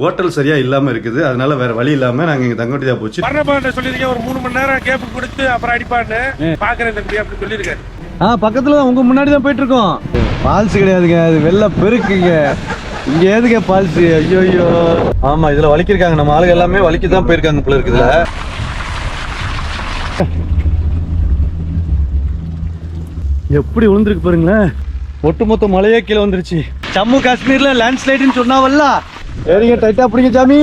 Hotel சரியா இல்லாம இருக்குது. அதனால வேற வழி இல்லாம நாங்க இங்க தங்க வேண்டியதா போச்சு. வர்றப்பாண்ட சொல்லியிருக்கேன். ஒரு மூணு மணி நேரம் கேப் கொடுத்து அப்புறம் அடிப்பான்னு. பாக்குறேன் தம்பி அப்படி சொல்லியிருக்காரு. ஆ பக்கத்துல தான் உங்க முன்னாடி தான் போயிட்டு இருக்கோம் ஃபால்ஸ் கிடையாதுங்க. அது வெள்ள பெருக்குங்க. இங்க ஏதுங்க ஃபால்ஸ் ஐயோ ஐயோ. ஆமா இதுல வலிக்கிருக்காங்க. நம்ம ஆளுங்க எல்லாமே வலிக்கு தான் போயிருக்காங்க போல இருக்குதுல. எப்படி விழுந்திருக்கு பாருங்களேன். ஒட்டுமொத்த மலையே கீழே வந்துருச்சு. ஜம்மு காஷ்மீர்ல லேண்ட்ஸ்லைடுன்னு சொன்னாவல்ல. சரிங்க டைட்டா பிடிங்க சாமி.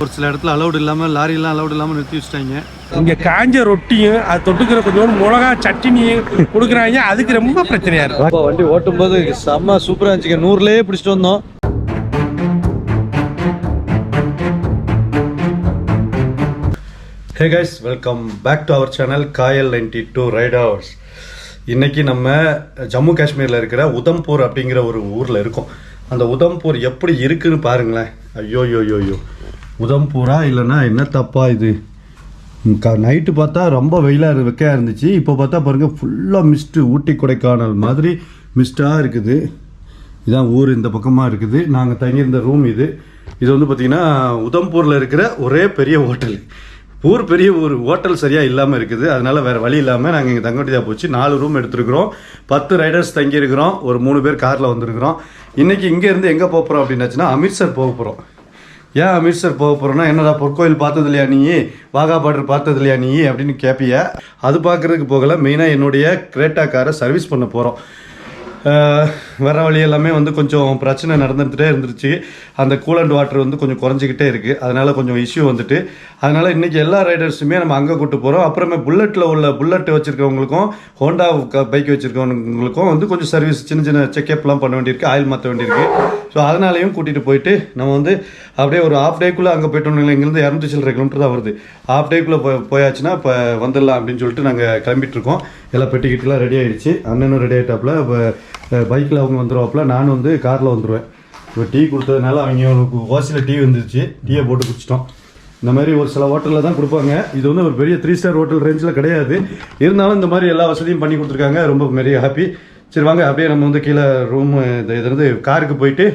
ஒரு சில இடத்துல அலௌடு இல்லாம லாரி எல்லாம் அலௌடு இல்லாம நிறுத்தி வச்சிட்டாங்க. இங்க காஞ்ச ரொட்டியும் அது தொட்டுக்கிற கொஞ்சோண்டு மிளகா சட்னியும் கொடுக்குறாங்க. அதுக்கு ரொம்ப பிரச்சனையா இருக்கு. அப்பா வண்டி ஓட்டும் போது செம்ம சூப்பரா இருந்துச்சுங்க நூறுலயே பிடிச்சிட்டு வந்தோம். Hey guys welcome back to our channel Kayal ninety two riders இன்னைக்கு நம்ம ஜம்மு காஷ்மீரில் இருக்கிற உதம்பூர் அப்படிங்கிற ஒரு ஊரில் இருக்கோம். அந்த உதம்பூர் எப்படி இருக்குன்னு பாருங்களேன். ஐயோ யோ யோ யோ உதம்பூரா இல்லைன்னா என்ன தப்பா இது? க நைட்டு பார்த்தா ரொம்ப வெயிலாக வெக்கையாக இருந்துச்சு. இப்போ பார்த்தா பாருங்கள் ஃபுல்லாக மிஸ்ட்டு ஊட்டி கொடைக்கானல் மாதிரி மிஸ்டாக இருக்குது. இதான் ஊர் இந்த பக்கமாக இருக்குது. நாங்கள் தங்கியிருந்த ரூம் இது. இது வந்து பார்த்திங்கன்னா உதம்பூரில் இருக்கிற ஒரே பெரிய ஹோட்டல் ஊர் பெரிய ஊர் ஹோட்டல் சரியாக இல்லாமல் இருக்குது. அதனால் வேறு வழி இல்லாமல் நாங்கள் இங்கே தங்க வேண்டியதாக போச்சு. நாலு ரூம் எடுத்துருக்குறோம். பத்து ரைடர்ஸ் தங்கியிருக்கிறோம். ஒரு மூணு பேர் காரில் வந்திருக்கிறோம். இன்றைக்கி இங்கேருந்து எங்கே போக போகிறோம் அப்படின்னாச்சுன்னா அமிர்த்சர் போக போகிறோம் ஏன் அமிர்த்சர் போக போகிறோன்னா என்னடா பொற்கோயில் பார்த்தது இல்லையா நீ? வாகா பார்டர் பார்த்தது இல்லையா நீ? அப்படின்னு கேட்பிய அது பார்க்குறதுக்கு போகல மெயினாக என்னுடைய கிரேட்டா காரை சர்வீஸ் பண்ண போகிறோம் வர வழி எல்லாமே வந்து கொஞ்சம் பிரச்சனை நடந்துகிட்டே இருந்துருச்சு. அந்த கூலண்ட் வாட்டர் வந்து கொஞ்சம் குறைஞ்சிக்கிட்டே இருக்குது அதனால் கொஞ்சம் இஷ்யூ வந்துட்டு. அதனால் இன்றைக்கி எல்லா ரைடர்ஸுமே நம்ம அங்கே கூட்டு போகிறோம் அப்புறமே புல்லட்டில் உள்ள புல்லட் வச்சிருக்கவங்களுக்கும் ஹோண்டா பைக் வச்சுருக்கவங்களுக்கும் வந்து கொஞ்சம் சர்வீஸ் சின்ன சின்ன செக்அப்லாம் பண்ண வேண்டியிருக்கு. ஆயில் மாற்ற வேண்டியிருக்கு. ஸோ அதனாலையும் கூட்டிகிட்டு போயிட்டு நம்ம வந்து அப்படியே ஒரு ஹாஃப் டேக்குள்ளே அங்கே போயிட்டோம் இங்கேருந்து இரநூத்தி சில்லரை கிலோமீட்டர் தான் வருது. ஹாஃப் டேக்குள்ளே போய் போயாச்சுன்னா இப்போ வந்துடலாம் அப்படின்னு சொல்லிட்டு நாங்கள் கிளம்பிட்டு இருக்கோம். எல்லாம் பெட்டிக்கிட்டலாம் ரெடி ஆகிடுச்சு அண்ணனும் ரெடி ஆகிட்டாப்புல இப்போ பைக்கில் அவங்க வந்துருவாப்புல. நானும் வந்து காரில் வந்துடுவேன் இப்போ டீ கொடுத்ததுனால அவங்க ஓசியில் டீ வந்துருச்சு. டீயை போட்டு குடிச்சிட்டோம். இந்த மாதிரி ஒரு சில ஹோட்டலில் தான் கொடுப்பாங்க. இது வந்து ஒரு பெரிய த்ரீ ஸ்டார் ஹோட்டல் ரேஞ்சில் கிடையாது. இருந்தாலும் இந்த மாதிரி எல்லா வசதியும் பண்ணி கொடுத்துருக்காங்க. ரொம்ப பெரிய ஹாப்பி சரி வாங்க. அப்படியே நம்ம வந்து கீழே ரூம் இது இதுலேருந்து காருக்கு போயிட்டு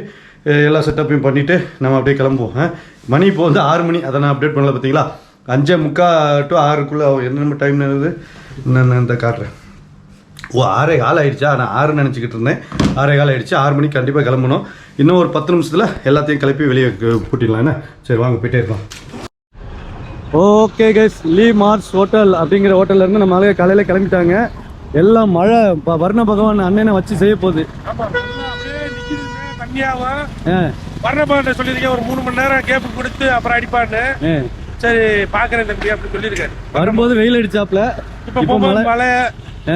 எல்லா செட்டப்பையும் பண்ணிவிட்டு நம்ம அப்படியே கிளம்புவோம் மணி இப்போ வந்து ஆறு மணி. அதை நான் அப்டேட் பண்ணல பார்த்தீங்களா? அஞ்சே முக்கா டு ஆறுக்குள்ளே என்னென்ன டைம் இருக்குது நான் இந்த காட்டுறேன். ஓ ஆறே கால் ஆயிடுச்சா? நான் ஆறு நினச்சிக்கிட்டு இருந்தேன். ஆறே கால் ஆயிடுச்சு. ஆறு மணிக்கு கண்டிப்பாக கிளம்பணும். இன்னும் ஒரு பத்து நிமிஷத்தில் எல்லாத்தையும் கிளப்பி வெளியே கூட்டிடலாம். என்ன? சரி வாங்க போயிட்டே இருக்கோம் okay guys Lee Mars hotel அப்படிங்கிற ஹோட்டல்ல இருந்து நம்ம ஆளுங்க காலையில் கிளம்பிட்டாங்க. எல்லாம் மழை ப- வர்ண பகவான் அண்ணனை வச்சு செய்ய போகுது ஆமா full ஆ அப்படியே ஆ, வர்றப்பாண்ட சொல்லியிருக்கேன் ஒரு மூணு மணி நேரம் கேப் கொடுத்து அப்புறம் அடிப்பான்னு. சரி பாக்குறேன் தம்பி அப்படி சொல்லியிருக்காரு. வரும்போது வெயில் அடிச்சாப்ல. இப்ப மழை.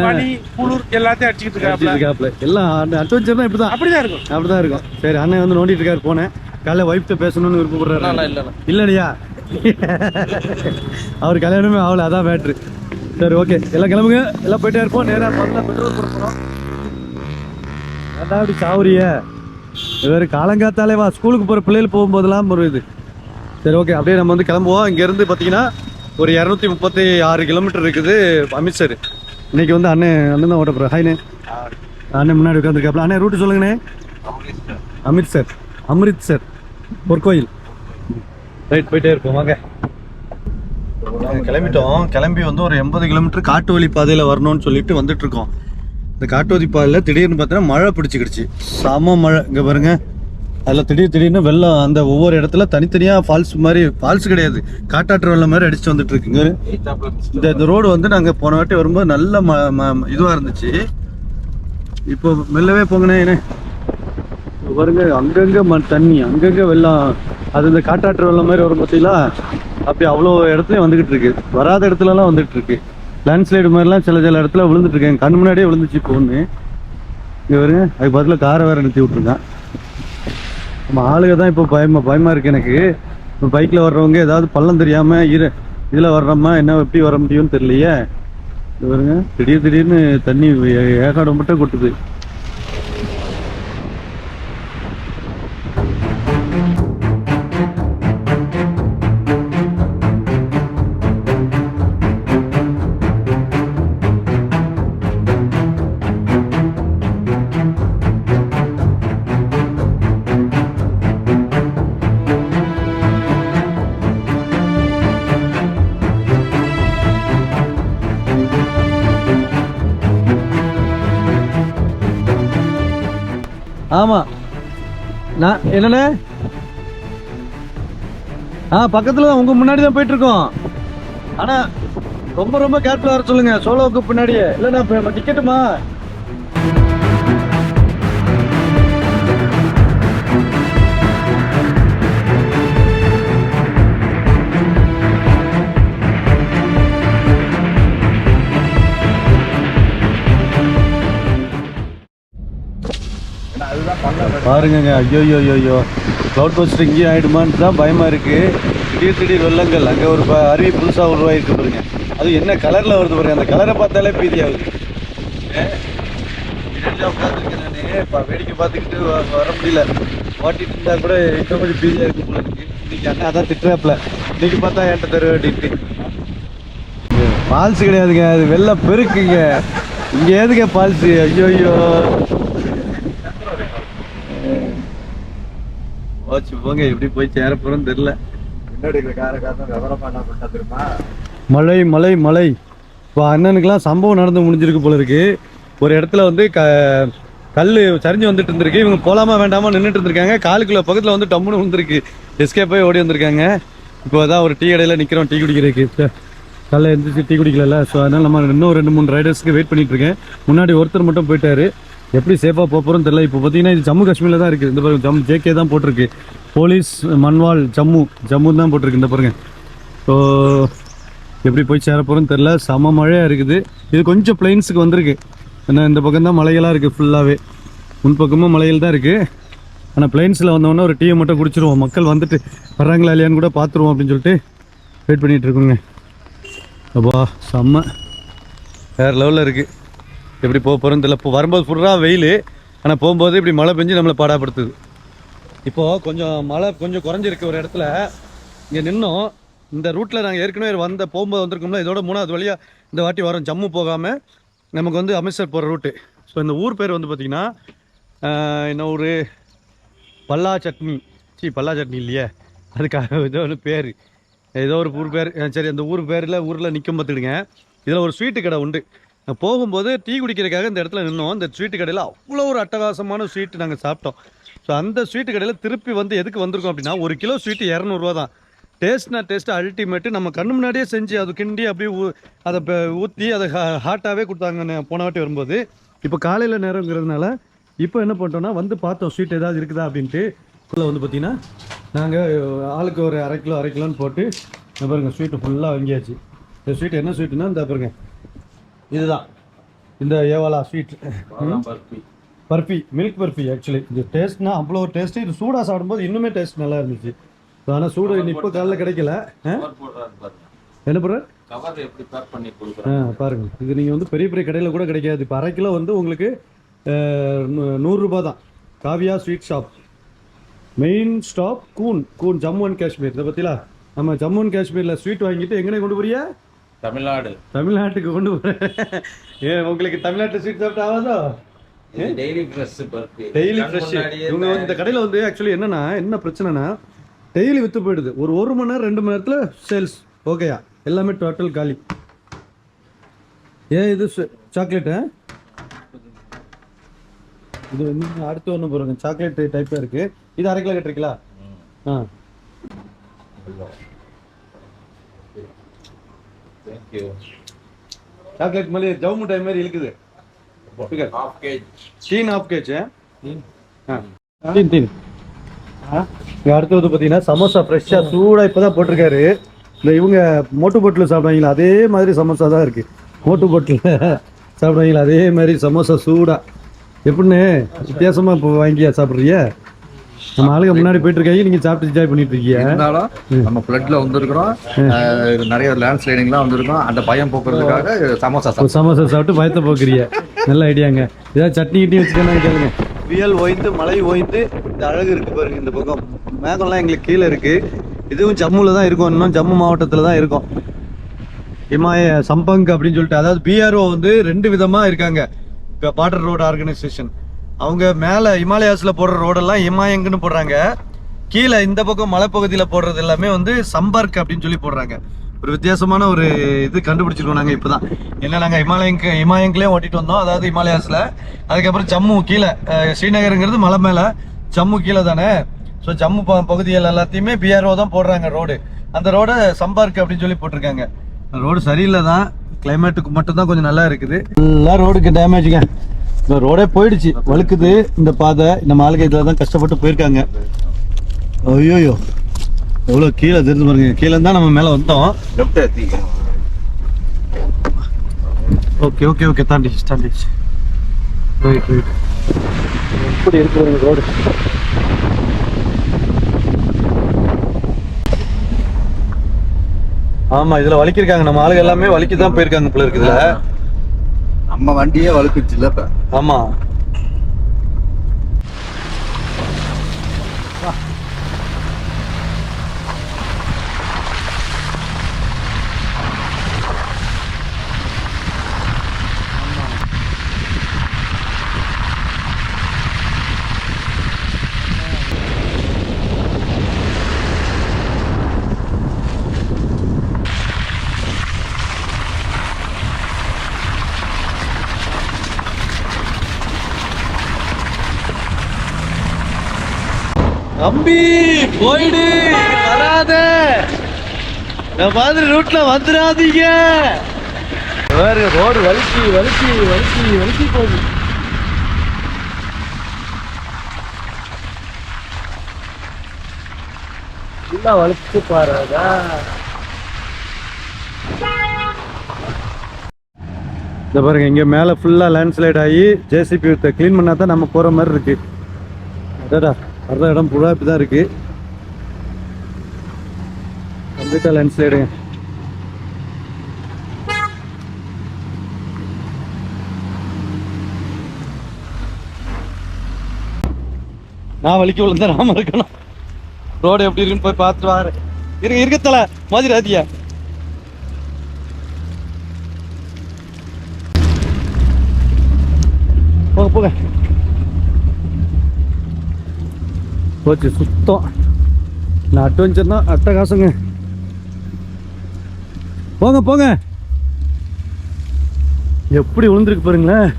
பனி குளிர் எல்லாத்தையும் அடிச்சுக்கிட்டு இருக்காப்ல. எல்லாம் அட்வென்ச்சர் தான் இப்படிதான். அப்படிதான் இருக்கும். அப்படிதான் இருக்கும். சரி அண்ணன் வந்து நோண்டிட்டு இருக்காரு போனேன் காலைல ஒய்ஃப்ட்ட பேசணும்னு விருப்பப்படுறாரு. இல்லடியா அவர் கல்யாணமே ஆகல அதான் மேட்ரு சரி ஓகே எல்லாம் கிளம்புங்க. எல்லாம் போயிட்டே இருப்போம். நேரா முதல்ல பெட்ரோல் அதான் அப்படி சாவுறிய. வேறு காலங்காத்தாலே வா ஸ்கூலுக்கு போகிற பிள்ளைகள் போகும்போதெல்லாம் ஒரு இது. சரி ஓகே அப்படியே நம்ம வந்து கிளம்புவோம். இங்கேருந்து பார்த்தீங்கன்னா ஒரு இரநூத்தி முப்பத்தி ஆறு கிலோமீட்டர் இருக்குது அமித்ஷர் இன்னைக்கு வந்து அண்ணன் அண்ணன் தான் ஓட்ட போகிறேன் ஹாய்ண்ணே அண்ணன் முன்னாடி உட்காந்துருக்காப்ல அண்ணே ரூட்டு சொல்லுங்கண்ணே. அமிர்த்சர். அமிர்த்சர் பொற்கோயில் ரைட் போயிட்டே இருப்போம். வாங்க. கிளம்பிட்டோம். கிளம்பி வந்து ஒரு எண்பது கிலோமீட்டர் காட்டு வழி பாதையில் வரணும்னு சொல்லிட்டு வந்துட்டு இருக்கோம். இந்த காட்டு பாதையில் திடீர்னு பார்த்தீங்கன்னா மழை பிடிச்சிக்கிடுச்சு. செம மழை. இங்கே பாருங்க. அதில் திடீர் திடீர்னு வெள்ளம் அந்த ஒவ்வொரு இடத்துல தனித்தனியாக ஃபால்ஸ் மாதிரி ஃபால்ஸ் கிடையாது. காட்டாற்று வெள்ளம் மாதிரி அடிச்சு வந்துட்டு இருக்குங்க இந்த இந்த ரோடு வந்து நாங்கள் போன வாட்டி வரும்போது நல்ல ம ம- இருந்துச்சு. இப்போ மெல்லவே போங்கண்ணே என்ன பாருங்க அங்கங்கே ம தண்ணி அங்கங்கே வெள்ளம். அது இந்த காட்டாற்று வெள்ளம் மாதிரி வரும் பார்த்தீங்களா? அப்படி அவ்வளோ இடத்துலையும் வந்துக்கிட்டு இருக்கு வராத இடத்துலலாம் வந்துட்டு இருக்கு லேண்ட்ஸ்லைடு மாதிரிலாம் சில சில இடத்துல விழுந்துட்டு இருக்கேன் கண் முன்னாடியே விழுந்துச்சு இப்போ ஒன்று இங்கே வருங்க அதுக்கு பதிலாக காரை வேற நிறுத்தி விட்ருக்கேன் நம்ம ஆளுக தான் இப்போ பயமா பயமா இருக்கு எனக்கு. இப்போ பைக்கில் வர்றவங்க ஏதாவது பள்ளம் தெரியாம இரு இதில் வர்றோமா என்ன எப்படி வர முடியும்னு தெரியலையே. இது வருங்க திடீர் திடீர்னு தண்ணி ஏகாடம் மட்டும் கொட்டுது. ஆமா. நான் என்னண்ணே? ஆ பக்கத்துல தான் உங்க முன்னாடி தான் போயிட்டு இருக்கோம் ஆனா ரொம்ப ரொம்ப கேர்ஃபுல்லா வர சொல்லுங்க. சோலோவுக்கு பின்னாடியே. இல்லைண்ணா இப்போ டிக்கெட்டுமா பாருங்கங்க ஐயோ ஐயோ ஐயோ க்ளவுட் பஸ்டர் இங்கேயும் ஆயிடுமான்னு தான் பயமாக இருக்குது திடீர் திடீர் வெள்ளங்கள். அங்கே ஒரு ப- அருவி புதுசாக உருவாகிருக்கு பாருங்க. அது என்ன கலரில் வருது பாருங்க. அந்த கலரை பார்த்தாலே பீதியாகுது உட்காந்துருக்கேன் இப்போ வேடிக்கை பார்த்துக்கிட்டு வர முடியல. ஓட்டிட்டு இருந்தால் கூட இன்னும் கொஞ்சம் பீதியாக இருக்கும் போல இருக்கு இன்னைக்கு அண்ணா அதான் திட்டுறாப்புல. இன்னைக்கு பார்த்தா என்கிட்ட தருவ அப்படின்ட்டு பால்ஸ் கிடையாதுங்க. அது வெள்ள பெருக்குங்க. இங்கே எதுங்க பால்ஸு ஐயோ ஐயோ போச்சு போங்க எப்படி போய் சேர போறோம்னு தெரியல மழை மழை மழை இப்போ அண்ணனுக்கெல்லாம் சம்பவம் நடந்து முடிஞ்சிருக்கு போல இருக்கு. ஒரு இடத்துல வந்து க கல் சரிஞ்சு வந்துட்டு இருந்திருக்கு. இவங்க போலாமா வேண்டாமா நின்றுட்டு இருந்திருக்காங்க. காலுக்குள்ள பக்கத்தில் வந்து டம்முன்னு விழுந்திருக்கு. எஸ்கே போய் ஓடி வந்திருக்காங்க. இப்போ தான் ஒரு டீ கடையில் நிற்கிறோம் டீ குடிக்கிறதுக்கு. காலைல எழுந்திரிச்சு டீ குடிக்கல ஸோ அதனால நம்ம இன்னும் ரெண்டு மூணு ரைடர்ஸ்க்கு வெயிட் பண்ணிட்டு இருக்கேன். முன்னாடி ஒருத்தர் மட்டும் போயிட்டாரு. எப்படி சேஃபாக போக போகிறோம் தெரியல. இப்போ பார்த்தீங்கன்னா இது ஜம்மு காஷ்மீரில் தான் இருக்குது இந்த பாருங்க ஜம் ஜேகே தான் போட்டிருக்கு. போலீஸ் மண்வாள் ஜம்மு ஜம்மு தான் போட்டிருக்கு இந்த பாருங்க. ஸோ எப்படி போய் சேர போகிறோம்னு தெரில செம மழையாக இருக்குது. இது கொஞ்சம் பிளைன்ஸுக்கு வந்திருக்கு. ஏன்னா இந்த பக்கம் தான் மலைகளாக இருக்குது ஃபுல்லாகவே முன்பக்கமும் மலைகள் தான் இருக்குது ஆனால் பிளைன்ஸில் வந்தோடனே ஒரு டீயை மட்டும் குடிச்சிருவோம். மக்கள் வந்துட்டு வர்றாங்களா இல்லையான்னு கூட பார்த்துருவோம் அப்படின்னு சொல்லிட்டு வெயிட் பண்ணிகிட்டு இருக்கோங்க. அப்பா செம்ம. வேறு லெவலில் இருக்குது எப்படி போக போகிறோன்னு தெரியல இப்போ வரும்போது ஃபுல்லாக வெயில். ஆனால் போகும்போது இப்படி மழை பெஞ்சு நம்மளை பாடாப்படுத்துது. இப்போது கொஞ்சம் மழை கொஞ்சம் குறைஞ்சிருக்கு ஒரு இடத்துல. இங்கே நின்னோம். இந்த ரூட்டில் நாங்கள் ஏற்கனவே வந்த போகும்போது வந்திருக்கோம்ல இதோட மூணாவது வழியாக இந்த வாட்டி வரோம். ஜம்மு போகாமல் நமக்கு வந்து அமிர்த்சர் போகிற ரூட்டு ஸோ இந்த ஊர் பேர் வந்து பார்த்திங்கன்னா என்ன ஒரு பல்லா சட்னி. சி பல்லா சட்னி இல்லையே. அதுக்காக ஏதோ ஒரு பேர். ஏதோ ஒரு ஊர் பேர். சரி அந்த ஊர் பேரில் ஊரில் நிற்கும் பார்த்துடுங்க இதில் ஒரு ஸ்வீட்டு கடை உண்டு. போகும்போது டீ குடிக்கிறதுக்காக இந்த இடத்துல நின்னோம். அந்த ஸ்வீட்டு கடையில் அவ்வளோ ஒரு அட்டகாசமான ஸ்வீட்டு நாங்கள் சாப்பிட்டோம். ஸோ அந்த ஸ்வீட்டு கடையில் திருப்பி வந்து எதுக்கு வந்திருக்கோம் அப்படின்னா ஒரு கிலோ ஸ்வீட்டு இரநூறுவா தான். டேஸ்ட்னா டேஸ்ட்டு அல்டிமேட்டு நம்ம கண்ணு முன்னாடியே செஞ்சு அது கிண்டி அப்படியே ஊ- அதை ஊற்றி அதை ஹாட்டாகவே கொடுத்தாங்க போன வாட்டி வரும்போது இப்போ காலையில் நேரங்கிறதுனால இப்போ என்ன பண்ணிட்டோம்னா வந்து பார்த்தோம் ஸ்வீட் ஏதாவது இருக்குதா அப்படின்ட்டு. உள்ள வந்து பார்த்திங்கன்னா நாங்கள் ஆளுக்கு ஒரு அரை கிலோ அரை கிலோன்னு போட்டு பாருங்கள் ஸ்வீட்டு ஃபுல்லாக வாங்கியாச்சு. இந்த ஸ்வீட் என்ன ஸ்வீட்டுன்னா இந்த பாருங்கள் இதுதான். இந்த ஏவாலா sweet barfi milk barfi actually இது டேஸ்ட்னா அவ்வளோ டேஸ்ட்டு இது சூடாக சாப்பிடும்போது இன்னுமே டேஸ்ட் நல்லா இருந்துச்சு. ஆனால் சூடு இப்போ காலைல கிடைக்கல? என்ன பண்ணுற கவர் எப்படி பேக் பண்ணி ஆ கொடுக்குறேன் பாருங்க. இது நீங்கள் வந்து பெரிய பெரிய கடையில் கூட கிடைக்காது. இப்போ அரை கிலோ வந்து உங்களுக்கு நூறுரூபா தான். Kavya sweet shop main stop கூன். கூன் ஜம்மு அண்ட் காஷ்மீர். இதை பற்றிலா நம்ம ஜம்மு அண்ட் காஷ்மீரில் ஸ்வீட் வாங்கிட்டு எங்கே கொண்டு போறியா? தமிழ்நாடு. தமிழ்நாட்டுக்கு கொண்டு போகிறேன் ஏன் உங்களுக்கு தமிழ்நாட்டு ஸ்வீட் சாப்பிட்டு ஆகாதோ? Daily fresh barfi daily fresh இவங்க வந்து இந்த கடையில் வந்து ஆக்சுவலி என்னன்னா என்ன பிரச்சனைனா டெய்லி விற்று போயிடுது. ஒரு ஒரு மணி நேரம் ரெண்டு மணி நேரத்தில் சேல்ஸ் ஓகேயா எல்லாமே டோட்டல் காலி. ஏன் இது சாக்லேட்டு இது வந்து அடுத்து ஒன்று போடுங்க. சாக்லேட் டைப்பாக இருக்கு. இது அரை கிலோ கட்டுறீங்களா ஆ. தேங்க்யூ சாக்லேட் மாதிரி ஜவு மிட்டாய் மாதிரி இழுக்குது. ஹாஃப் கேஜ் டீன் ஆஃப் கேஜ் டீன் டீன் இங்க அடுத்து வந்து பார்த்தீங்கன்னா சமோசா ஃப்ரெஷ்ஷாக சூடாக இப்போ தான் போட்டிருக்காரு. இந்த இவங்க மோட்டு போட்டில் சாப்பிடுவாங்களா? அதே மாதிரி சமோசா தான் இருக்கு. மோட்டு போட்டில் சாப்பிடுவாங்களா? அதே மாதிரி சமோசா சூடாக எப்படின்னு வித்தியாசமாக இப்போ வாங்கியா சாப்பிட்றீங்க நம்ம ஆளுங்க முன்னாடி போயிட்டு இருக்காங்க நீங்கள் சாப்பிட்டு என்ஜாய் பண்ணிட்டு இருக்கீங்க இருந்தாலும் நம்ம பிளட்ல வந்திருக்கிறோம். நிறைய லேண்ட் ஸ்லைடிங்லாம் வந்திருக்கோம். அந்த பயம் போக்குறதுக்காக சமோசா சமோசா சாப்பிட்டு பயத்தை போக்குறீங்க. நல்ல ஐடியாங்க. ஏதாவது சட்னி கிட்டி வச்சுக்கணும் கேளுங்க. புயல் ஓய்ந்து மழை ஓய்ந்து இந்த அழகு இருக்கு பாருங்க இந்த பக்கம். மேகம்லாம் எங்களுக்கு கீழே இருக்கு. இதுவும் ஜம்முல தான் இருக்கும் இன்னும். ஜம்மு மாவட்டத்தில் தான் இருக்கும். இமாய சம்பங்க் அப்படின்னு சொல்லிட்டு அதாவது பிஆர்ஓ வந்து ரெண்டு விதமா இருக்காங்க. இப்போ பார்டர் ரோடு ஆர்கனைசேஷன் அவங்க மேலே இமாலயாஸில் போடுற ரோடெல்லாம் இமாயங்குன்னு போடுறாங்க. கீழே இந்த பக்கம் மலைப்பகுதியில் போடுறது எல்லாமே வந்து சம்பர்க் அப்படின்னு சொல்லி போடுறாங்க. ஒரு வித்தியாசமான ஒரு இது கண்டுபிடிச்சிருக்கோம் நாங்கள் இப்போ தான் ஏன்னா நாங்கள் இமாலயங்க இமாலயங்களே ஓட்டிட்டு வந்தோம் அதாவது இமாலயாஸில் அதுக்கப்புறம் ஜம்மு கீழே ஸ்ரீநகருங்கிறது மலை மேலே. ஜம்மு கீழே தானே? ஸோ ஜம்மு ப- பகுதிகள் எல்லாத்தையுமே பிஆர்ஓ தான் போடுறாங்க ரோடு. அந்த ரோடை சம்பார்க் அப்படின்னு சொல்லி போட்டிருக்காங்க. ரோடு சரியில்லை தான் கிளைமேட்டுக்கு மட்டும்தான் கொஞ்சம் நல்லா இருக்குது. எல்லாம் ரோடுக்கு டேமேஜுங்க இந்த ரோடே போயிடுச்சு. வழுக்குது. இந்த பாதை இந்த மாளிகை இதில் தான் கஷ்டப்பட்டு போயிருக்காங்க. ஐயோயோ. எவ்வளோ கீழே தெரிஞ்சு பாருங்க. கீழே தான் நம்ம மேலே வந்தோம். Okay okay okay. தாண்டிச்சு தாண்டிச்சு. ரைட் ரைட் எப்படி இருக்கு ரோடு? ஆமா இதுல வலிக்கிருக்காங்க நம்ம ஆளுங்க எல்லாமே வலிக்கு தான் போயிருக்காங்க போல இருக்குதுல நம்ம வண்டியே வலுக்குச்சுல இப்ப. ஆமா. தம்பி போயிடு. வராத. இந்த மாதிரி ரூட்ல வந்துடாதீங்க. வேற ரோடு வலிக்கி வலிக்கி வலிக்கி வலிக்கி போகுது. வலிச்சு பாருடா இந்த பாருங்க இங்க மேல ஃபுல்லா லேண்ட்ஸ்லைட் ஆகி ஜேசிபி க்ளீன் பண்ணா தான் நம்ம போற மாதிரி இருக்கு. அடடா. வர்ற இடம் புறா இப்படிதான் இருக்கு. லென்ஸ் லேண்ட்ஸ்லைடுங்க நான் வலிக்க விழுந்தா நாம இருக்கணும். ரோடு எப்படி இருக்குன்னு போய் பார்த்துட்டு வாரேன். இருக்க இருக்கத்தல மாதிரி ராதியா போக போக போச்சு சுத்தம். நான் அட்வென்ச்சர் தான் அட்டகாசங்க போங்க போங்க. எப்படி விழுந்துருக்கு பாருங்களேன்.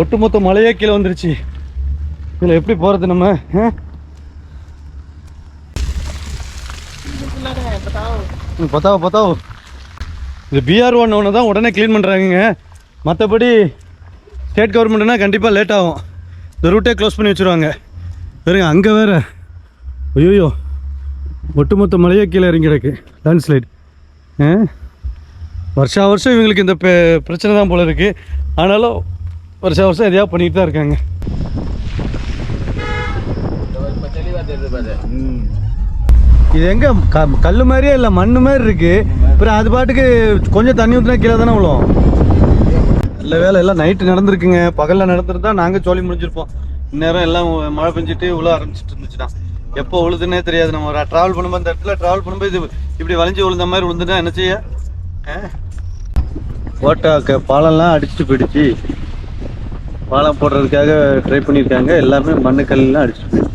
ஒட்டுமொத்த மலையே கீழே வந்துருச்சு. இதில் எப்படி போகிறது நம்ம பத்தாவோ பத்தாவோ. இது பிஆர் ஒன் ஒன்று தான் உடனே க்ளீன் பண்ணுறாங்க மற்றபடி ஸ்டேட் கவர்மெண்ட்னா கண்டிப்பாக லேட் ஆகும். இந்த ரூட்டே க்ளோஸ் பண்ணி வச்சுருவாங்க. வேறுங்க அங்கே வேறு. ஐயோயோ. ஒட்டுமொத்த மலையே கீழே இறங்கி கிடக்கு. லேண்ட்ஸ்லைட் ஆ? வருஷா வருஷம் இவங்களுக்கு இந்த பிரச்சனை தான் போல இருக்குது ஆனாலும் வருஷா வருஷம் எதையா பண்ணிகிட்டு தான் இருக்காங்க. இது எங்கே? க- கல் மாதிரியே இல்லை மண்ணு மாதிரி இருக்குது அப்புறம் அது பாட்டுக்கு கொஞ்சம் தண்ணி ஊற்றினா கீழே தானே விழும். நல்ல வேலை எல்லாம் நைட்டு நடந்திருக்குங்க. பகலில் நடந்துருந்தா நாங்கள் சோழி முடிஞ்சிருப்போம். இந்நேரம் எல்லாம் மழை பெஞ்சிட்டு உள்ள ஆரம்பிச்சிட்டு இருந்துச்சுன்னா எப்போ உழுதுன்னே தெரியாது நம்ம. ட்ராவல் பண்ணும்போது அந்த இடத்துல ட்ராவல் பண்ணும்போது இது இப்படி வளைஞ்சு விழுந்த மாதிரி விழுந்துட்டா என்ன செய்ய? ஓட்டாக்க பாலம்லாம் அடிச்சுட்டு போயிடுச்சு. பாலம் போடுறதுக்காக ட்ரை பண்ணியிருக்காங்க. எல்லாமே மண்ணு கல்லாம் அடிச்சுட்டு போயிடுச்சு.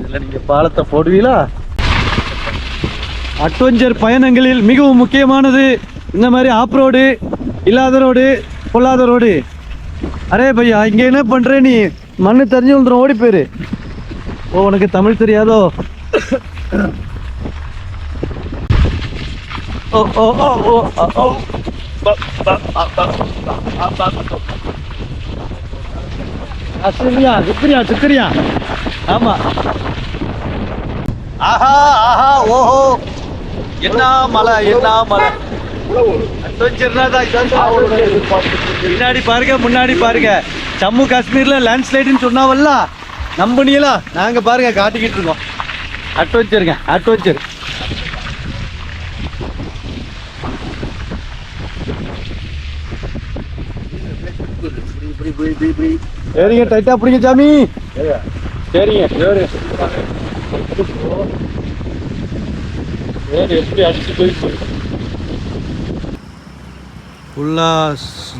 இதில் நீங்கள் பாலத்தை போடுவீங்களா? அட்வென்ச்சர் பயணங்களில் மிகவும் முக்கியமானது இந்த மாதிரி ஆப் ரோடு இல்லாத ரோடு பொல்லாத ரோடு அரே பையா இங்கே என்ன பண்ற நீ? மண்ணு தெரிஞ்சு விழுந்துரும் ஓடி போயிரு. ஓ உனக்கு தமிழ் தெரியாதோ? ஓ ஓ ஓ ஓ ஓ, ஓ. ஆமா. ஆஹா ஆஹா ஓஹோ. என்ன மலை என்ன மலை? பின்னாடி பாருங்க முன்னாடி பாருங்க. ஜம்மு காஷ்மீர்ல லேண்ட்ஸ்லைடுன்னு சொன்னாவல்ல? நம்பனியலா நாங்க பாருங்க காட்டிக்கிட்டு இருக்கோம். அட்வென்ச்சருங்க அட்வென்ச்சர் சரிங்க டைட்டா பிடிங்க சாமி. சரிங்க சரி எப்படி அடிச்சு போயிட்டு ஃபுல்லாக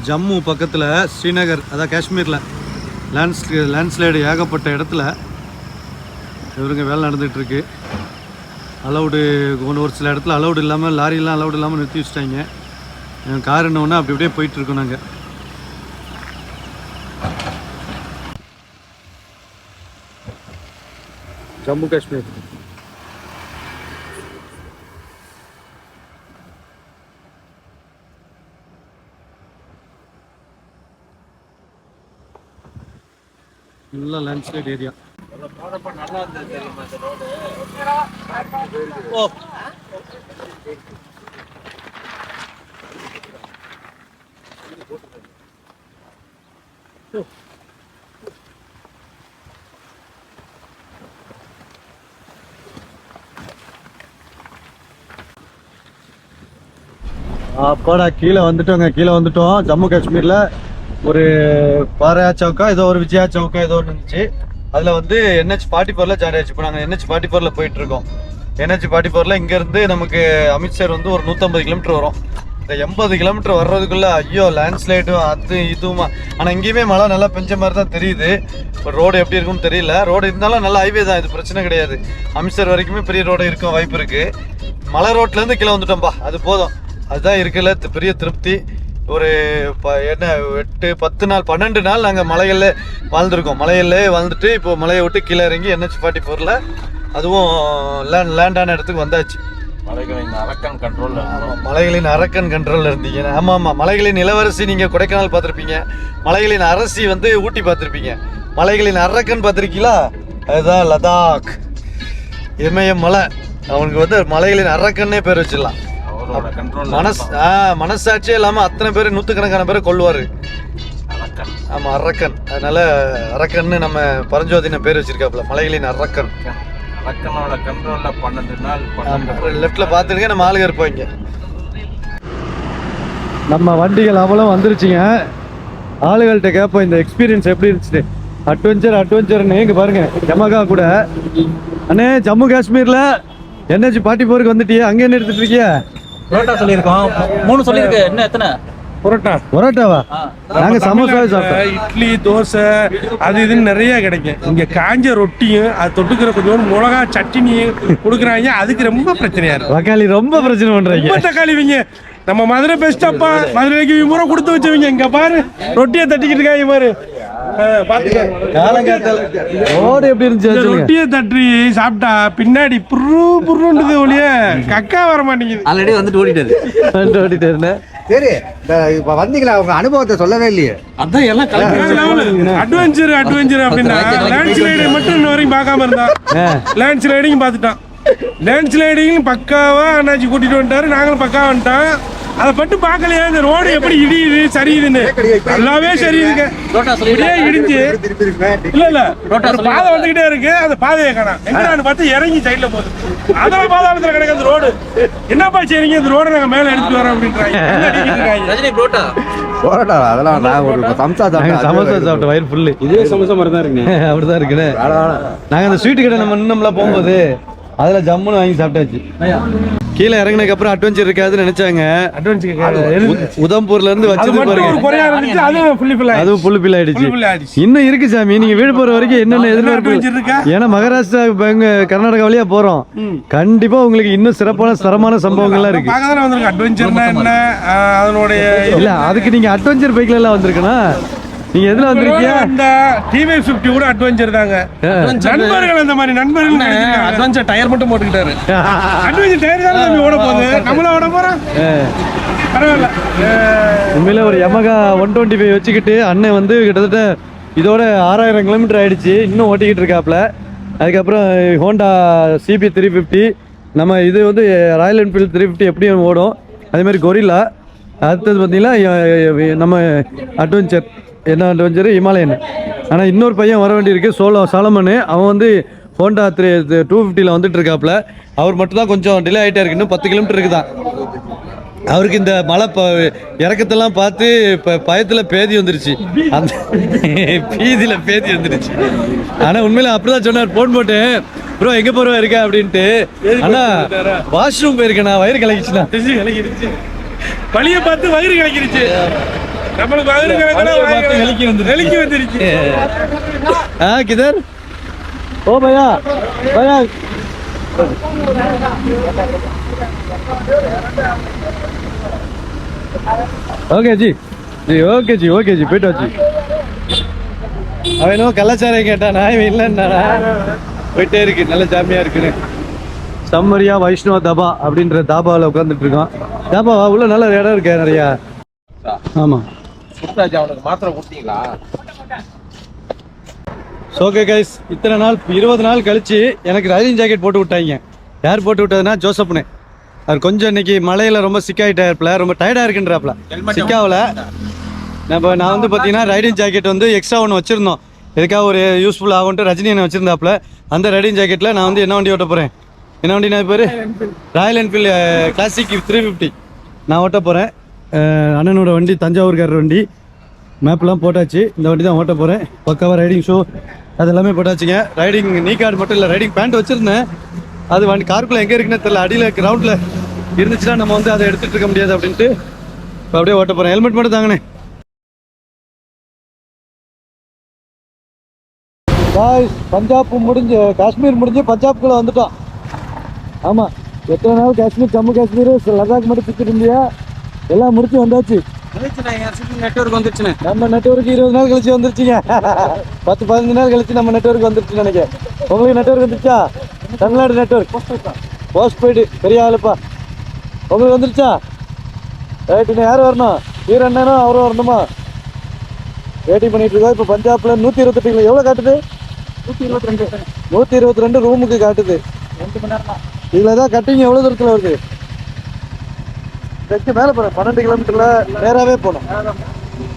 ஜம்மு பக்கத்தில் ஸ்ரீநகர் அதான் காஷ்மீரில். லேண்ட்ஸ் லேண்ட்ஸ்லைடு ஏகப்பட்ட இடத்துல இவருங்க வேலை நடந்துகிட்ருக்கு. அலௌடு ஒன்று ஒரு சில இடத்துல அலௌடு இல்லாமல் லாரிலாம் அலௌடு இல்லாமல் நிறுத்தி வச்சிட்டாங்க. கார் என்னோன்னா அப்படி அப்படியே போயிட்டுருக்கோம் நாங்கள் ஜம்மு காஷ்மீர். ஃபுல்லாக லேண்ட்ஸ்லைட் ஏரியா அப்பாடா கீழே வந்துட்டோங்க கீழே வந்துட்டோம். ஜம்மு காஷ்மீர்ல ஒரு பாரா சவுக்கா ஏதோ ஒரு விஜயா சவுக்கா ஏதோ ஒன்று இருந்துச்சு. அதில் வந்து என்ஹெச் ஃபார்ட்டி ஃபோரில் ஜாலி ஆயிடுச்சு. இப்போ நாங்கள் என்ஹெச் ஃபார்ட்டி ஃபோரில் போயிட்டு இருக்கோம் என்ஹெச் ஃபார்ட்டி ஃபோரில் இங்கேருந்து நமக்கு அமித்சர் வந்து ஒரு நூற்றம்பது கிலோமீட்டர் வரும். இந்த எண்பது கிலோமீட்டர் வர்றதுக்குள்ளே ஐயோ லேண்ட்ஸ்லைடும் அது இதுவுமா. ஆனால் இங்கேயுமே மழை நல்லா பெஞ்ச மாதிரி தான் தெரியுது. இப்போ ரோடு எப்படி இருக்கும்னு தெரியல. ரோடு இருந்தாலும் நல்ல ஹைவே தான். இது பிரச்சனை கிடையாது. அமித்சர் வரைக்குமே பெரிய ரோடு இருக்கும் வாய்ப்பு இருக்குது மலை ரோட்லேருந்து கீழே வந்துட்டோம்ப்பா அது போதும். அதுதான் இருக்குல்ல பெரிய திருப்தி. ஒரு ப என்ன எட்டு பத்து நாள் பன்னெண்டு நாள் நாங்கள் மலைகளில் வாழ்ந்துருக்கோம். மலையிலே வாழ்ந்துட்டு இப்போ மலையை விட்டு கீழே இறங்கி என்ஹெச் ஃபார்ட்டி ஃபோரில் அதுவும் லேண்ட் லேண்டான இடத்துக்கு வந்தாச்சு. மலைகளின் அரக்கன் கண்ட்ரோல்ல மலைகளின் அரக்கன் கண்ட்ரோலில் இருந்தீங்க. ஆமாம் ஆமாம் மலைகளின் இளவரசி நீங்கள் கொடைக்கானல் பார்த்துருப்பீங்க. மலைகளின் அரசி வந்து ஊட்டி பார்த்துருப்பீங்க. மலைகளின் அரக்கன் பார்த்துருக்கீங்களா? அதுதான் லதாக். இமயம் மலை அவனுக்கு வந்து மலைகளின் அரக்கன்னே பேர் வச்சிடலாம். அவரோட கண்ட்ரோல் மனஸ் ஆ மனசாட்சியே இல்லாமல் அத்தனை பேர் நூற்றுக்கணக்கான பேரை கொள்வார் அரக்கன். ஆமாம் அரக்கன். அதனால அரக்கன்னு நம்ம பரஞ்சோதின பேர் வச்சிருக்காப்புல மலைகளின் அரக்கன். அரக்கனோட கண்ட்ரோல்ல பன்னெண்டு நாள் லெஃப்ட்ல பார்த்துருங்க நம்ம ஆளுங்க இருப்பாங்க. நம்ம வண்டிகள் அவ்வளோ வந்துருச்சுங்க. ஆளுகள்கிட்ட கேட்போம் இந்த எக்ஸ்பீரியன்ஸ் எப்படி இருந்துச்சு? அட்வென்ச்சர் அட்வென்ச்சர்னு இங்கே பாருங்க யமகா கூட. அண்ணே ஜம்மு காஷ்மீர்ல என்ஹெச் பாட்டி போருக்கு வந்துட்டியே அங்கே என்ன எடுத்துட்டு இருக்கிய. புரோட்டா சொல்லியிருக்கோம். மூணு சொல்லியிருக்கு. இன்னும் எத்தனை? புரோட்டா. பரோட்டாவா? நாங்க சாப்பிட்டோம். இட்லி தோசை அது இதுன்னு நிறைய கிடைக்கும். இங்க காஞ்ச ரொட்டியும் அது தொட்டுக்கிற கொஞ்சம் மிளகா சட்னியும் கொடுக்குறாங்க. அதுக்கு ரொம்ப பிரச்சனையா இருக்கு. வக்காலி ரொம்ப பிரச்சனை பண்றீங்க. தக்காளி இவங்க நம்ம மதுரை பெஸ்டப்பா மதுரைக்கு இவங்க கொடுத்து வச்சவங்க. இங்க பாரு ரொட்டியை தட்டிக்கிட்டு இருக்காங்க பாரு காலங்காத்தால ரோடு எப்படி இருந்துச்சு ரொட்டியை தட்டி சாப்பிட்டா பின்னாடி புரு புருன்றது ஒழிய கக்கா வர மாட்டேங்குது. ஆல்ரெடி வந்துட்டு ஓடிட்டாரு. ஓடிட்டு இருந்தேன் சரி இந்த இப்ப வந்தீங்களா? உங்க அனுபவத்தை சொல்லவே இல்லையே. அதான் எல்லாம் அட்வென்ச்சர் அட்வென்ச்சர் அப்படின்னா லேண்ட் ஸ்லைடு மட்டும் இன்ன வரைக்கும் பார்க்காம இருந்தான் லேண்ட் ஸ்லைடிங் பார்த்துட்டான். லேண்ட் ஸ்லைடிங் பக்காவா அண்ணாச்சி கூட்டிட்டு வந்துட்டாரு. நாங்களும் பக்காவா வந்துட்டோம். அதை மட்டும் பார்க்கலையா? இந்த ரோடு எப்படி இடியுது சரியுதுன்னு? நல்லாவே சரியுதுங்க. இப்படியே இடிஞ்சு. திருப்பி இருக்கு இல்ல இல்ல. ரோட்டா ஒரு பாதை வந்துகிட்டே இருக்கு. அந்த பாதையை காணோம். எங்கடான்னு பார்த்து இறங்கி சைடுல போகுது. அதெல்லாம் பாதாளத்துல கிடக்கு அந்த ரோடு என்னப்பா செய்றீங்க? இந்த ரோட நாங்க மேல எடுத்துட்டு வரோம் அப்படின்றாங்க. போராட்டா? அதெல்லாம் நான் ஒரு சம்சா நாங்க சமோசா சாப்பிட்ட வயிறு ஃபுல்லு இதே சமோசா மாதிரி தான் இருக்கு அப்படிதான் இருக்குண்ணே நாங்க அந்த ஸ்வீட் கடை நம்ம இன்னும்ல போகும்போது அதுல ஜம்முன்னு வாங்கி சாப்பிட்டாச்சு. கீழே இறங்கினதுக்கு அப்புறம் அட்வென்ச்சர் இருக்காதுன்னு நினைச்சாங்க. அட்வான்ஸ் உதம்பூர்ல இருந்து வச்சது பாருங்க. அதுவும் புல்லு பில் ஆயிடுச்சு. இன்னும் இருக்கு சாமி. நீங்க வீடு போற வரைக்கும் என்னென்ன எதிர்பார்ப்பு? ஏன்னா மகாராஷ்டிரா கர்நாடகா வழியா போறோம். கண்டிப்பா உங்களுக்கு இன்னும் சிறப்பான தரமான சம்பவங்கள்லாம் இருக்கு. அதனுடைய இல்ல அதுக்கு நீங்க அட்வென்ச்சர் பைக்ல எல்லாம் வந்திருக்கணும். நீங்க எதுல வந்திருக்கீங்க? அந்த டிவிஎஸ் பிப்டி கூட அட்வென்ச்சர் தாங்க. நண்பர்கள் அந்த மாதிரி நண்பர்கள் அட்வென்ச்சர் டயர் மட்டும் போட்டுக்கிட்டாரு. அட்வென்ச்சர் டயர் தானே தம்பி ஓட போகுது. நம்மள ஓட போறோம்? பரவாயில்ல. உண்மையில ஒரு யமகா ஒன் டுவெண்ட்டி ஃபைவ் வச்சுக்கிட்டு அண்ணன் வந்து கிட்டத்தட்ட இதோட ஆறாயிரம் கிலோமீட்டர் ஆயிடுச்சு. இன்னும் ஓட்டிக்கிட்டு இருக்காப்ல. அதுக்கப்புறம் ஹோண்டா சிபி த்ரீ ஃபிஃப்டி நம்ம இது வந்து ராயல் என்ஃபீல்டு த்ரீ ஃபிஃப்டி எப்படியும் ஓடும். அதே மாதிரி கொரில்லா அடுத்தது பார்த்தீங்கன்னா நம்ம அட்வென்ச்சர் என்ன அட்வென்ச்சர் இமாலயன் ஆனால் இன்னொரு பையன் வர வேண்டியிருக்கு. சோலோ சாலமனு. அவன் வந்து ஹோண்டா த்ரீ டூ ஃபிஃப்டியில் வந்துட்டு இருக்காப்புல அவர் மட்டும் தான் கொஞ்சம் டிலே ஆகிட்டே இருக்கு. இன்னும் பத்து கிலோமீட்டர் இருக்குதான். அவருக்கு இந்த மலை ப இறக்கத்தெல்லாம் பார்த்து இப்போ பயத்தில் பேதி வந்துருச்சு. அந்த பீதியில் பேதி வந்துருச்சு. ஆனால் உண்மையில அப்படிதான் சொன்னார். ஃபோன் போட்டு ப்ரோ எங்கே போகிறவா இருக்கா? அப்படின்ட்டு. ஆனால் வாஷ்ரூம் போயிருக்கேண்ணா வயிறு கலக்கிச்சுண்ணா தெரிஞ்சு கிளக்கிடுச்சு வழிய பார்த்து வயிறு கிளக்கிடுச்சு நம்மளுக்கு வயிறு கிளக்கினா பார்த்து வெளிக்கு வந்துருச்சு. வெளிக்கு வந்துருச்சு हाँ किधर ओ भैया भैया ஓகே ஜி ஜி ஓகே ஜி ஓகே ஜி போயிட்டு வச்சு அவன் என்னவோ கலாச்சாரம் கேட்டானா இவன் இல்லைன்னாடா போயிட்டே இருக்கு நல்ல ஜாமியா இருக்குன்னு சம்மரியா வைஷ்ணவ தபா அப்படின்ற தாபாவில் உட்காந்துட்டு இருக்கோம் தாபாவா உள்ள நல்ல இடம் இருக்கு நிறையா ஆமா சுட்டாச்சு அவனுக்கு மாத்திரை கொடுத்தீங்களா? ஓகே கைஸ் இத்தனை நாள் இருபது நாள் கழிச்சு எனக்கு ரைடிங் ஜாக்கெட் போட்டு விட்டாங்க. யார் போட்டு விட்டதுன்னா ஜோசப்னு அவர் கொஞ்சம் இன்னைக்கு மழையில ரொம்ப சிக்காயிட்டாருப்ல ரொம்ப டயர்டா இருக்குன்றாப்ல சிக்காவில். நம்ம நான் வந்து பார்த்தீங்கன்னா ரைடிங் ஜாக்கெட் வந்து எக்ஸ்ட்ரா ஒன்று வச்சிருந்தோம். எதுக்காக ஒரு யூஸ்ஃபுல் ஆகும்ட்டு ரஜினி என்ன வச்சிருந்தாப்ல அந்த ரைடிங் ஜாக்கெட்டில் நான் வந்து என்ன வண்டி ஓட்ட போகிறேன் என்ன வண்டி நான் பேர் Royal Enfield Classic three fifty நான் ஓட்ட போகிறேன் அண்ணனோட வண்டி தஞ்சாவூர்காரர் வண்டி. மேப்லாம் போட்டாச்சு. இந்த வண்டி தான் ஓட்ட போகிறேன் பக்காவாக ரைடிங் ஷூ அது எல்லாமே போட்டாச்சுங்க. ரைடிங் நீ கார்டு மட்டும் இல்லை ரைடிங் பேண்ட் வச்சுருந்தேன். அது வண்டி காருக்குள்ளே எங்கே இருக்குன்னு தெரியல. அடியில் கிரவுண்டில் இருந்துச்சுன்னா நம்ம வந்து அதை எடுத்துகிட்டு இருக்க முடியாது அப்படின்ட்டு இப்போ அப்படியே ஓட்ட போகிறேன் ஹெல்மெட் மட்டும் தாங்கண்ணே. காய்ஸ் பஞ்சாப் முடிஞ்சு காஷ்மீர் முடிஞ்சு பஞ்சாப்குள்ளே வந்துட்டோம். ஆமாம் எத்தனை நாள் காஷ்மீர் ஜம்மு காஷ்மீர் லடாக் மட்டும் பிச்சுட்டு இருந்தியா? எல்லாம் முடிச்சு வந்தாச்சு. நெட்ஒர்க் வந்துருச்சுண்ணே. நம்ம நெட்வொர்க் இருபது நாள் கழிச்சு வந்துருச்சுங்க. பத்து பதினஞ்சு நாள் கழிச்சு நம்ம நெட்வொர்க் வந்துருச்சு நினைக்கிறேன். உங்களுக்கு நெட்வொர்க் வந்துருச்சா? தமிழ்நாடு நெட்வொர்க் போஸ்ட் பெய்டு பெரிய ஆளுப்பா. உங்களுக்கு வந்துருச்சா? ரைட்டுண்ணே யார் வரணும்? வீரண்ணனும் அவரும் வரணுமா? வெயிட்டிங் பண்ணிட்டு இருக்கோம். இப்போ பஞ்சாப்ல நூற்றி இருபத்தெட்டு எவ்வளோ காட்டுது? நூற்றி இருபத்தி ரெண்டு. நூற்றி இருபத்தி ரெண்டு ரூமுக்கு காட்டுது. ரெண்டு மணி நேரம். இதில் தான் கட்டிங் எவ்வளோ தூரத்தில் வருது? தெற்கு மேலே போகிறேன் பன்னெண்டு கிலோமீட்டரில் நேராகவே போகணும்.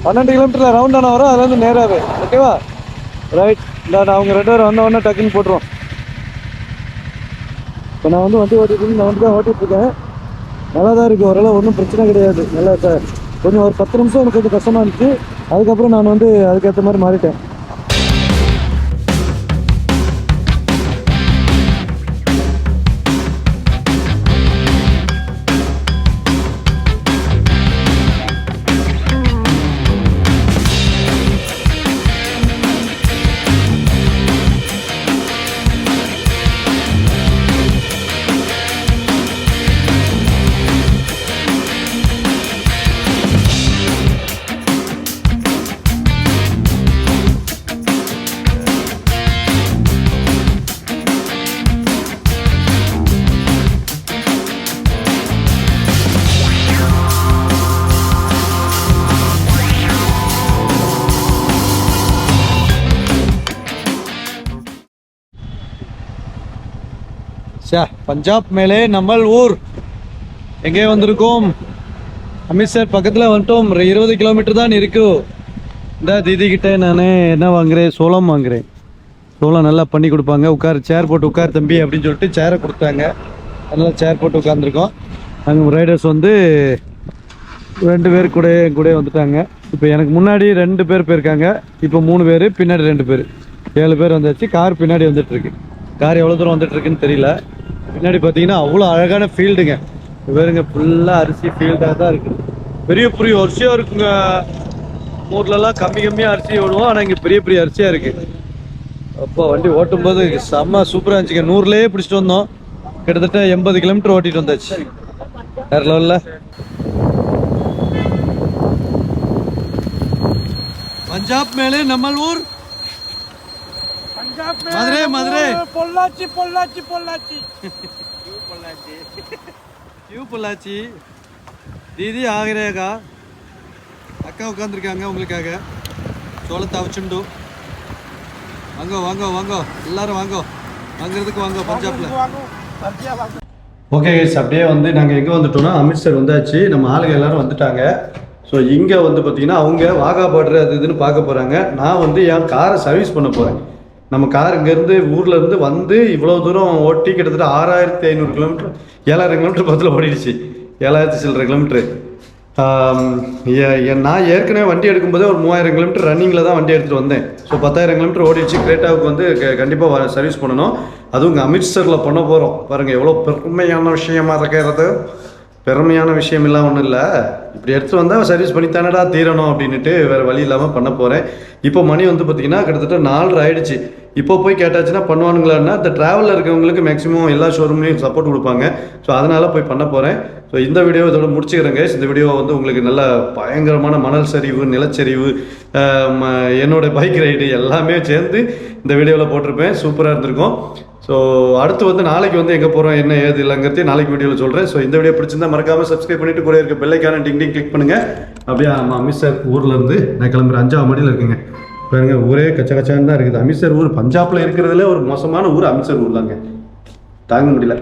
பன்னெண்டு கிலோமீட்டரில் ரவுண்டான வரும் அதுலேருந்து நேராகவே ஓகேவா ரைட் இல்லை நான் அவங்க ரெண்டு பேரும் வந்த உடனே டக்குன்னு போட்டுருவோம். இப்போ நான் வந்து வண்டி ஓட்டிட்டு நான் வந்து தான் ஓட்டிட்டு இருக்கேன். நல்லா தான் இருக்குது ஓரளவு ஒன்றும் பிரச்சனை கிடையாது. நல்லா சார். கொஞ்சம் ஒரு பத்து நிமிஷம் எனக்கு கொஞ்சம் கஷ்டமாக இருந்துச்சு. அதுக்கப்புறம் நான் வந்து அதுக்கேற்ற மாதிரி மாறிட்டேன். பஞ்சாப் மேலே நம்ம ஊர். எங்கே வந்திருக்கோம்? அமித்ஷர் பக்கத்தில் வந்துட்டோம். ஒரு இருபது கிலோமீட்டர் தான் இருக்கு. இந்த தீதி கிட்டே நான் என்ன வாங்குறேன்? சோளம் வாங்குறேன். சோளம் நல்லா பண்ணி கொடுப்பாங்க. உட்கார் சேர் போட்டு உட்கார் தம்பி அப்படின்னு சொல்லிட்டு சேரை கொடுத்தாங்க. நல்லா சேர் போட்டு உட்காந்துருக்கோம் நாங்கள் ரைடர்ஸ் வந்து ரெண்டு பேர் கூட என் கூட வந்துட்டாங்க. இப்போ எனக்கு முன்னாடி ரெண்டு பேர் போயிருக்காங்க. இப்போ மூணு பேர் பின்னாடி ரெண்டு பேர். ஏழு பேர் வந்தாச்சு. கார் பின்னாடி வந்துட்டுருக்கு கார் எவ்வளோ தூரம் வந்துட்டுருக்குன்னு தெரியல. பின்னாடி பார்த்தீங்கன்னா அவ்வளோ அழகான ஃபீல்டுங்க. இவருங்க ஃபுல்லாக அரிசி ஃபீல்டாக தான் இருக்குது பெரிய பெரிய அரிசியாக இருக்குங்க. ஊர்லலாம் கம்மி கம்மியாக அரிசி விடுவோம். ஆனால் இங்கே பெரிய பெரிய அரிசியாக இருக்குது அப்போ வண்டி ஓட்டும்போது செம்ம சூப்பராக இருந்துச்சுங்க. நூறுலேயே பிடிச்சிட்டு வந்தோம். கிட்டத்தட்ட எண்பது கிலோமீட்டர் ஓட்டிட்டு வந்தாச்சு. வேறு லெவலில் பஞ்சாப் மேலே நம்ம ஊர். மதுரை, மதுரை. பொள்ளாச்சி பொள்ளாச்சி பொள்ளாச்சி. கியூ பொள்ளாச்சி. தீதி ஆகிறேகா அக்கா உட்காந்துருக்காங்க உங்களுக்காக. சோளத்தை அவிச்சுண்டு வாங்கோ வாங்கோ வாங்கோ. எல்லாரும் வாங்கோ. வாங்குறதுக்கு வாங்கோ பஞ்சாப்ல. ஓகே கைஸ் அப்படியே வந்து நாங்கள் எங்கே வந்துட்டோம்னா அமித்சர் வந்தாச்சு. நம்ம ஆளுங்க எல்லாரும் வந்துட்டாங்க. ஸோ இங்கே வந்து பார்த்தீங்கன்னா அவங்க வாகா பார்டர் அது இதுன்னு பார்க்க போகிறாங்க நான் வந்து என் காரை சர்வீஸ் பண்ண போகிறேன் நம்ம கார் இங்கேருந்து ஊர்லேருந்து வந்து இவ்வளோ தூரம் ஓட்டி கிட்டத்தட்ட ஆறாயிரத்தி ஐநூறு கிலோமீட்டர் ஏழாயிரம் கிலோமீட்டர் பக்கத்தில் ஓடிடுச்சு. ஏழாயிரத்தி சில்லரை கிலோமீட்டர் நான் ஏற்கனவே வண்டி எடுக்கும்போதே ஒரு மூவாயிரம் கிலோமீட்டர் ரன்னிங்கில் தான் வண்டி எடுத்துகிட்டு வந்தேன். ஸோ பத்தாயிரம் கிலோமீட்டர் ஓடிடுச்சு. கிரேட்டாவுக்கு வந்து கண்டிப்பாக சர்வீஸ் பண்ணணும். அதுவும் இங்கே அமிர்த்சரில் பண்ண போகிறோம் பாருங்கள் எவ்வளோ பெருமையான விஷயமா இருக்கிறது பெருமையான விஷயம் ஒன்றும் இல்லை. இப்படி எடுத்து வந்தால் சர்வீஸ் பண்ணி தானடா தீரணும் அப்படின்னுட்டு வேறு வழி இல்லாமல் பண்ண போகிறேன் இப்போ மணி வந்து பார்த்திங்கன்னா கிட்டத்தட்ட நாலரை ஆயிடுச்சு. இப்போ போய் கேட்டாச்சுன்னா பண்ணுவானுங்களான்னா இந்த ட்ராவலில் இருக்கவங்களுக்கு மேக்ஸிமம் எல்லா ஷோரூம்லேயும் சப்போர்ட் கொடுப்பாங்க. ஸோ அதனால் போய் பண்ண போகிறேன் ஸோ இந்த வீடியோ இதோட முடிச்சுக்கிறேங்க இந்த வீடியோ வந்து உங்களுக்கு நல்ல பயங்கரமான மணல் சரிவு நிலச்சரிவு என்னோடய ம- என்னோட பைக் ரைடு எல்லாமே சேர்ந்து இந்த வீடியோவில் போட்டிருப்பேன். சூப்பராக இருந்திருக்கும். ஸோ அடுத்து வந்து நாளைக்கு வந்து எங்கே போகிறோம் என்ன ஏது இல்லைங்கிறதையும் நாளைக்கு வீடியோவில் சொல்கிறேன் ஸோ இந்த வீடியோ பிடிச்சிருந்தா மறக்காமல் சப்ஸ்கிரைப் பண்ணிட்டு கூட இருக்க பெல்லைக்கான டிங் டிங் கிளிக் பண்ணுங்கள் அப்படியே நம்ம அமித்சர் ஊரில் இருந்து நான் கிளம்புறேன். அஞ்சாவது மணியில் இருக்குங்க. பாருங்க ஊரே கச்ச கச்சான்னு தான் இருக்குது. அமித்சர் ஊர் பஞ்சாபில் இருக்கிறதுல ஒரு மோசமான ஊர் அமித்சர் ஊர் தாங்க தாங்க முடியல.